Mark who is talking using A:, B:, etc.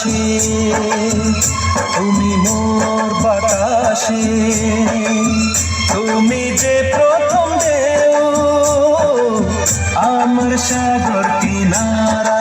A: বাতাসে তুমি মোর বাতাসে। তুমি যে প্রথম দেও আমার সাগর কিনারা।